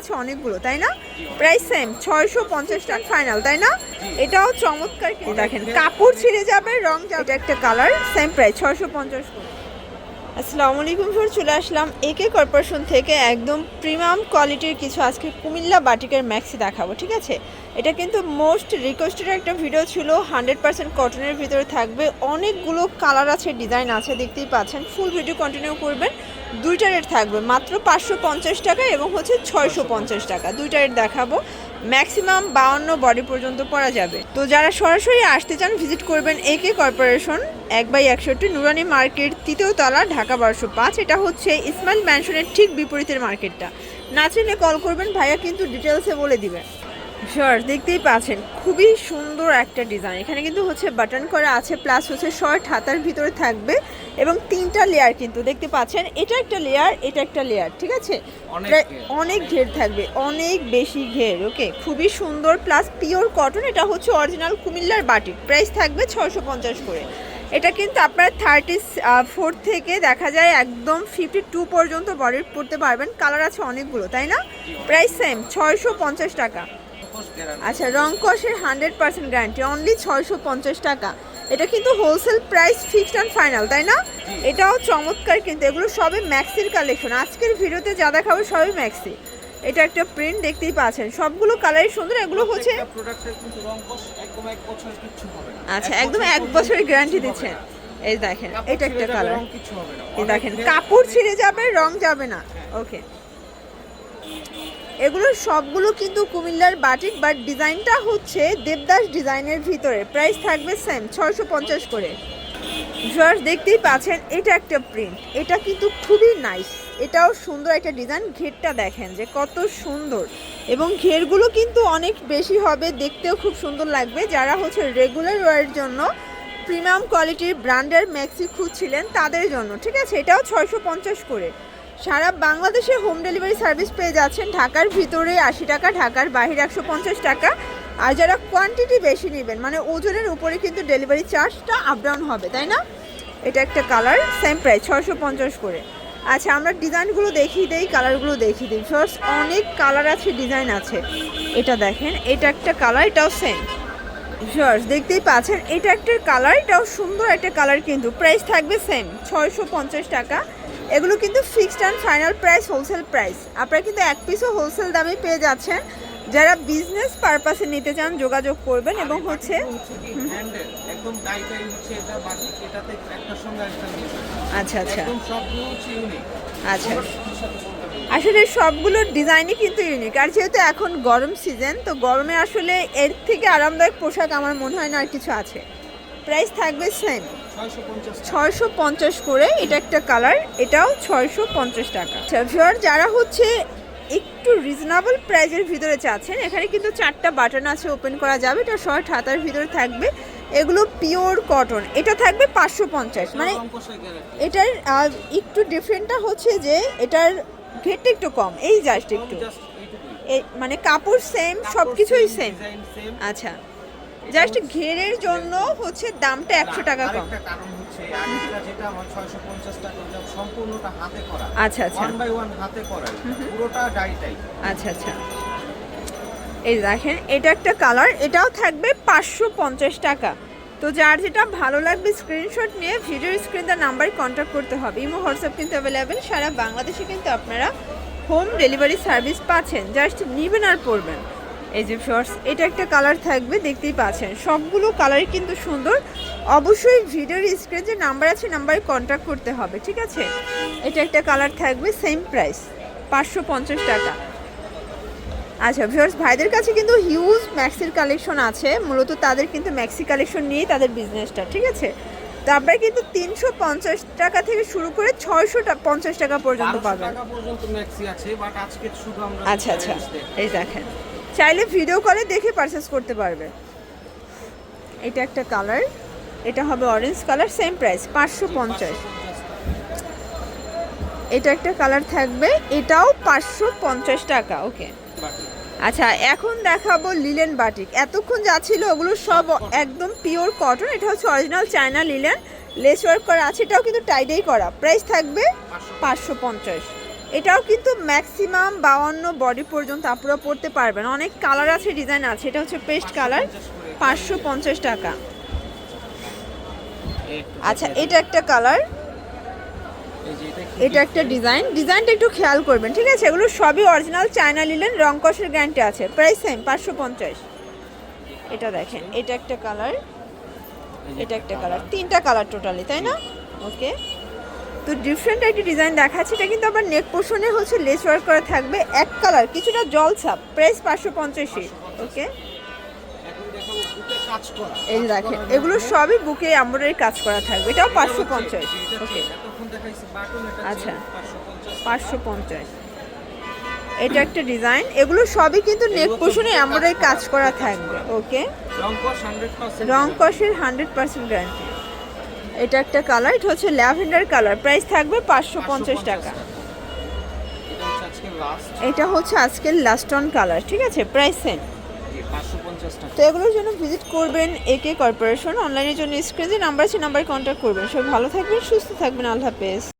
আছে অনেকগুলো, তাই না? প্রাইস সেম ছয়শো পঞ্চাশ টাকা ফাইনাল তাই না? এটাও চমৎকার দেখেন, কাপড় ছিঁড়ে যাবে, রং যাবে একটা কালার সেম প্রাইস ছয়শো পঞ্চাশ আসসালামু আলাইকুম স্যার চলে আসলাম একে কর্পোরেশন থেকে একদম প্রিমিয়াম কোয়ালিটির কিছু আজকে কুমিল্লা বাটিকের ম্যাক্সি দেখাবো, ঠিক আছে? এটা কিন্তু মোস্ট রিকোয়েস্টেড একটা ভিডিও ছিল, হান্ড্রেড পার্সেন্ট কটনের ভিতরে থাকবে, অনেকগুলো কালার আছে, ডিজাইন আছে, দেখতেই পাচ্ছেন, ফুল ভিডিও কন্টিনিউ করবেন, দুইটা রেট থাকবে, মাত্র পাঁচশো পঞ্চাশ টাকা এবং হচ্ছে ছয়শো পঞ্চাশ টাকা, দুইটা রেট দেখাবো। ম্যাক্সিমাম বাউন্ন বডি পর্যন্ত পরা যাবে। তো যারা সরাসরি আসতে চান, ভিজিট করবেন এ কে কর্পোরেশন এক বাই একষট্টি নুরানি মার্কেট, তৃতীয় তলা, ঢাকা বারোশো পাঁচ। এটা হচ্ছে ইসমাইল ম্যানশনের ঠিক বিপরীতের মার্কেটটা। না চিনে কল করবেন, ভাইয়া কিন্তু ডিটেলসে বলে দিবেন শর্ট দেখতেই পাচ্ছেন। খুবই সুন্দর একটা ডিজাইন এখানে কিন্তু হচ্ছে বাটন করা আছে প্লাস হচ্ছে শর্ট হাতার ভিতরে থাকবে এবং তিনটা লেয়ার কিন্তু দেখতে পাচ্ছেন। এটা একটা লেয়ার এটা একটা লেয়ার ঠিক আছে? অনেক ঘের। থাকবে অনেক বেশি ঘের ওকে খুবই সুন্দর প্লাস পিওর কটন এটা হচ্ছে অরিজিনাল কুমিল্লার বাটিক প্রাইস থাকবে ছশো পঞ্চাশ করে। এটা কিন্তু আপনার থার্টি ফোর থেকে দেখা যায় একদম ফিফটি টু পর্যন্ত বডির পড়তে পারবেন। কালার আছে অনেকগুলো তাই না? প্রাইস সেম ছয়শো পঞ্চাশ টাকা। আচ্ছা রং কষের হান্ড্রেড পার্সেন্ট গ্যারান্টি অনলি ছয়শো পঞ্চাশ টাকা। এটা কিন্তু wholesale price fixed and final তাই না? এটাও চমৎকার কিন্তু এগুলো সবই ম্যাক্সির কালেকশন আজকের ভিডিওতে যা দেখাবো সবই ম্যাক্সি এটা একটা প্রিন্ট দেখতেই পাচ্ছেন। সবগুলো কালারই সুন্দর এগুলো হচ্ছে আচ্ছা একদম এক বছরের গ্যারান্টি দিচ্ছেন। এই দেখেন এটা একটা কালার এই দেখেন কাপড় ছিঁড়ে যাবে রং যাবে না। ওকে এগুলো সবগুলো কিন্তু কুমিল্লার বাটিক বাট ডিজাইনটা হচ্ছে দেবদাস ডিজাইনের ভিতরে। প্রাইস থাকবে সেম ছয়শো পঞ্চাশ করে। জর্জ দেখতেই পাচ্ছেন, এটা একটা প্রিন্ট এটা কিন্তু খুবই নাইস এটাও সুন্দর একটা ডিজাইন ঘেরটা দেখেন যে কত সুন্দর। এবং ঘেরগুলো কিন্তু অনেক বেশি হবে, দেখতেও খুব সুন্দর লাগবে। যারা হচ্ছে রেগুলার ওয়ারের জন্য প্রিমিয়াম কোয়ালিটির ব্র্যান্ডের ম্যাক্সি খুঁজছিলেন, তাদের জন্য, ঠিক আছে? এটাও ছয়শো পঞ্চাশ করে। সারা বাংলাদেশে হোম ডেলিভারি সার্ভিস পেয়ে যাচ্ছেন ঢাকার ভিতরে আশি টাকা, ঢাকার বাইরে একশো পঞ্চাশ টাকা। আর যারা কোয়ান্টিটি বেশি নেবেন মানে ওজনের উপরে কিন্তু ডেলিভারি চার্জটা আপ ডাউন হবে, তাই না? এটা একটা কালার সেম প্রাইস ছশো পঞ্চাশ করে। আচ্ছা আমরা ডিজাইনগুলো দেখিয়ে দিই কালারগুলো দেখিয়ে দিই। ফার্স্ট অনেক কালার আছে ডিজাইন আছে। এটা দেখেন, এটা একটা কালার এটাও সেম জর্জ দেখতেই পাচ্ছেন, এটা একটা কালার এটাও সুন্দর একটা কালার কিন্তু। প্রাইস থাকবে সেম ছয়শো পঞ্চাশ টাকা। এগুলো কিন্তু fixed and final price wholesale price আপনারা কিন্তু এক পিসও হোলসেল দামে পেয়ে যাচ্ছেন। যারা বিজনেস পারপাসে নিতে চান যোগাযোগ করবেন এবং হচ্ছে আচ্ছা আচ্ছা। আচ্ছা। আসলে সবগুলো ডিজাইনই কিন্তু ইউনিক আর যেহেতু এখন গরম সিজন তো গরমে আসলে এর থেকে আরামদায়ক পোশাক আমার মনে হয় না আর কিছু আছে। প্রাইস থাকবে সেম ছয়শো পঞ্চাশ করে এটা একটা কালার এটাও ছয়শো পঞ্চাশ টাকা। আচ্ছা ভিউয়ার যারা হচ্ছে একটু রিজনেবল প্রাইজের ভিতরে চাচ্ছেন এখানে কিন্তু চারটা বাটন আছে ওপেন করা যাবে এটা শর্ট হাতার ভিতরে থাকবে। এগুলো পিওর কটন এটা থাকবে পাঁচশো পঞ্চাশ। মানে এটার একটু ডিফারেন্টটা হচ্ছে যে এটার ঘেরটা একটু কম এই জাস্ট একটু। মানে কাপড় সেম সব কিছুই সেম আচ্ছা। জাস্ট ঘেরের জন্য হচ্ছে দামটা একশো টাকা কম। কারণ হচ্ছে যেটা আমার ছয়শো পঞ্চাশ টাকা সম্পূর্ণটা হাতে করা। আচ্ছা আচ্ছা। ওয়ান বাই ওয়ান হাতে করা পুরোটা ডাইটাই আচ্ছা আচ্ছা। এই দেখেন এটা একটা কালার এটাও থাকবে পাঁচশো পঞ্চাশ টাকা। তো যার যেটা ভালো লাগবে স্ক্রিনশট নিয়ে ভিডিওর স্ক্রিন তার নাম্বারে কন্ট্যাক্ট করতে হবে। ইমো হোয়াটসঅ্যাপ কিন্তু অ্যাভেলেবেল সারা বাংলাদেশে কিন্তু আপনারা হোম ডেলিভারি সার্ভিস পাচ্ছেন। জাস্ট নেবেন আর পড়বেন এই যে শর্টস এটা একটা কালার থাকবে দেখতেই পাচ্ছেন। সবগুলো কালারই কিন্তু সুন্দর। অবশ্যই ভিডিওর স্ক্রিনে যে নাম্বার আছে নাম্বারে কন্ট্যাক্ট করতে হবে ঠিক আছে? এটা একটা কালার থাকবে সেম প্রাইস পাঁচশো পঞ্চাশ টাকা। আচ্ছা ভিউয়ার্স ভাইদের কাছে কিন্তু হিউজ ম্যাক্সির কালেকশন আছে। মূলত তাদের কিন্তু ম্যাক্সি কালেকশন নিয়েই তাদের বিজনেসটা ঠিক আছে? তো আপনারা কিন্তু তিনশো পঞ্চাশ টাকা থেকে শুরু করে ছয়শো পঞ্চাশ টাকা পর্যন্ত পাবেন। আচ্ছা আচ্ছা। এই দেখেন। চাইলে ভিডিও কলে দেখে পারচেস করতে পারবে। এটা একটা কালার এটা হবে অরেঞ্জ কালার সেম প্রাইস পাঁচশো পঞ্চাশ। এটা একটা কালার থাকবে, এটাও পাঁচশো পঞ্চাশ টাকা ওকে আচ্ছা এখন দেখাবো লিলেন বাটিক এতক্ষণ যা ছিল ওগুলো সব একদম পিওর কটন এটা হচ্ছে original China linen lace work করা আছে, এটাও কিন্তু টাইডেই করা। প্রাইস থাকবে পাঁচশো পঞ্চাশ। এটাও কিন্তু ম্যাক্সিমাম বাউান্ন বডি পর্যন্ত আপনারা পড়তে পারবেন। অনেক কালার আছে ডিজাইন আছে। এটা হচ্ছে পেস্ট কালার পাঁচশো পঞ্চাশ টাকা। আচ্ছা এটা একটা কালার এটা একটা ডিজাইন ডিজাইনটা একটু খেয়াল করবেন, ঠিক আছে? এগুলো সবই অরিজিনাল চায়না লিলেন রং কষের গ্যারান্টি আছে। প্রাইস সেম পাঁচশো পঞ্চাশ। এটা দেখেন, এটা একটা কালার এটা একটা কালার তিনটা কালার টোটালি তাই না? ওকে তো ডিফারেন্ট একটা ডিজাইন দেখাচ্ছে এটা কিন্তু আবার নেক পোর্শনে হচ্ছে লেস ওয়ার্ক করা থাকবে এক কালার কিছুটা জল ছাপ প্রাইস পাঁচশো পঞ্চাশে ওকে এই দেখেন এগুলো সবই বুকে এমব্রয়ডারি কাজ করা থাকবে এটাও পাঁচশো পঞ্চাশ ওকে আচ্ছা। পাঁচশো পঞ্চাশ। এটা একটা ডিজাইন এগুলো সবই কিন্তু নেক পোর্শনে বুকে কাজ করা, থাকবে ওকে রং কষের হান্ড্রেড পার্সেন্ট গ্যারান্টি এটা একটা কালার এটা হচ্ছে ল্যাভেন্ডার কালার। প্রাইস থাকবে পাঁচশো পঞ্চাশ টাকা। এটা হচ্ছে আজকের লাস্ট অন কালার ঠিক আছে? প্রাইস সেম তো এগুলোর জন্য ভিজিট করবেন একে কর্পোরেশন অনলাইনের জন্য স্ক্রিনে নাম্বার আছে নাম্বারে কন্ট্যাক্ট করবেন। সবাই ভালো থাকবেন সুস্থ থাকবেন আল্লাহ হাফেজ।